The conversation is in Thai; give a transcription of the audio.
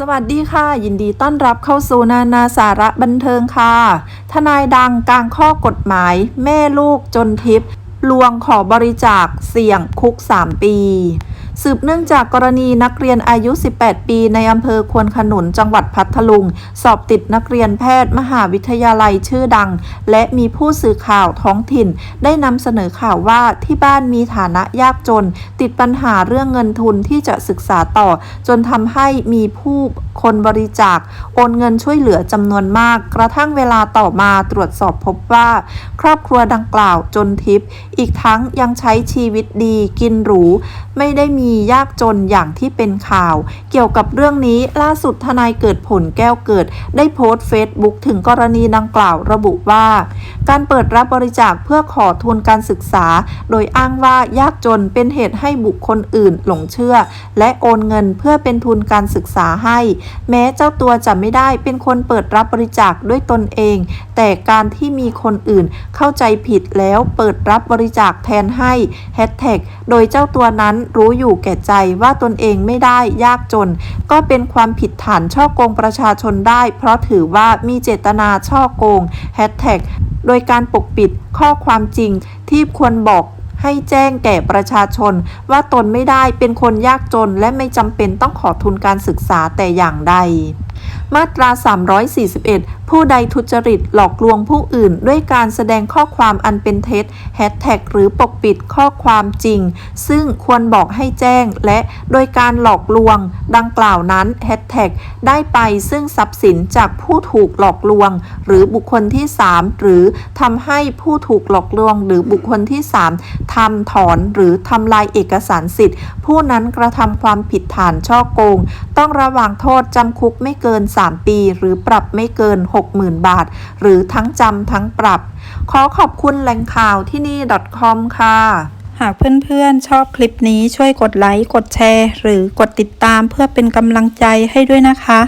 สวัสดีค่ะ ยินดีต้อนรับเข้าสู่นานาสาระบันเทิงค่ะ ทนายดังกลางข้อกฎหมาย แม่ลูกจนทิพย์ลวงขอบริจาคเสี่ยงคุก 3 ปี สืบเนื่องจากกรณีนักเรียนอายุ 18 ปี ในอำเภอควนขนุนจังหวัดพัทลุง สอบติดนักเรียนแพทย์มหาวิทยาลัยชื่อดัง และมีผู้สื่อข่าวท้องถิ่น ได้นำเสนอข่าวว่าที่บ้านมีฐานะยากจน ติดปัญหาเรื่องเงินทุนที่จะศึกษาต่อ จนทำให้มีผู้คนบริจาค โอนเงินช่วยเหลือจำนวนมาก กระทั่งเวลาต่อมาตรวจสอบพบว่า ครอบครัวดังกล่าวจนทิพย์อีกทั้งยังใช้ชีวิตดีกินหรู ไม่ได้มีียากจนอย่างที่เป็นข่าว เกี่ยวกับเรื่องนี้ล่าสุดทนายเกิดผลแก้วเกิด ได้โพสต์เฟซบุ๊กถึงกรณีดังกล่าวระบุว่า การเปิดรับบริจาคเพื่อขอทุนการศึกษา โดยอ้างว่ายากจนเป็นเหตุให้บุคคลอื่นหลงเชื่อ และโอนเงินเพื่อเป็นทุนการศึกษาให้ แม้เจ้าตัวจะไม่ได้เป็นคนเปิดรับบริจาคด้วยตนเอง แต่การที่มีคนอื่นเข้าใจผิดแล้วเปิดรับบริจาคแทนให้แฮชแท็กโดยเจ้าตัวนั้นรู้อยู่แก่ใจว่าตนเองไม่ได้ยากจน ก็เป็นความผิดฐานช่อโกงประชาชนได้ เพราะถือว่ามีเจตนาช่อโกงแฮชแท็กโดยการปกปิดข้อความจริงที่ควรบอกให้แจ้งแก่ประชาชน ว่าตนไม่ได้เป็นคนยากจน และไม่จำเป็นต้องขอทุนการศึกษาแต่อย่างใดมาตรา 341 ผู้ใดทุจริตหลอกลวงผู้อื่น ด้วยการแสดงข้อความอันเป็นเท็จแฮชแท็กหรือปกปิดข้อความจริง ซึ่งควรบอกให้แจ้ง และโดยการหลอกลวง ดังกล่าวนั้นแฮชแท็กได้ไปซึ่งทรัพย์สินจากผู้ถูกหลอกลวง หรือบุคคลที่ 3 หรือทำให้ผู้ถูกหลอกลวง หรือบุคคลที่ 3ทำถอนหรือทำลายเอกสารสิทธิ์ ผู้นั้นกระทำความผิดฐานช่อโกง ต้องระวางโทษจำคุกไม่เกิน 3 ปี หรือปรับไม่เกิน60,000 บาท หรือทั้งจำทั้งปรับ ขอขอบคุณแหล่งข่าวที่นี่ .com ค่ะ หากเพื่อนๆ ชอบคลิปนี้ช่วยกดไลค์ กดแชร์ หรือกดติดตามเพื่อเป็นกำลังใจให้ด้วยนะคะ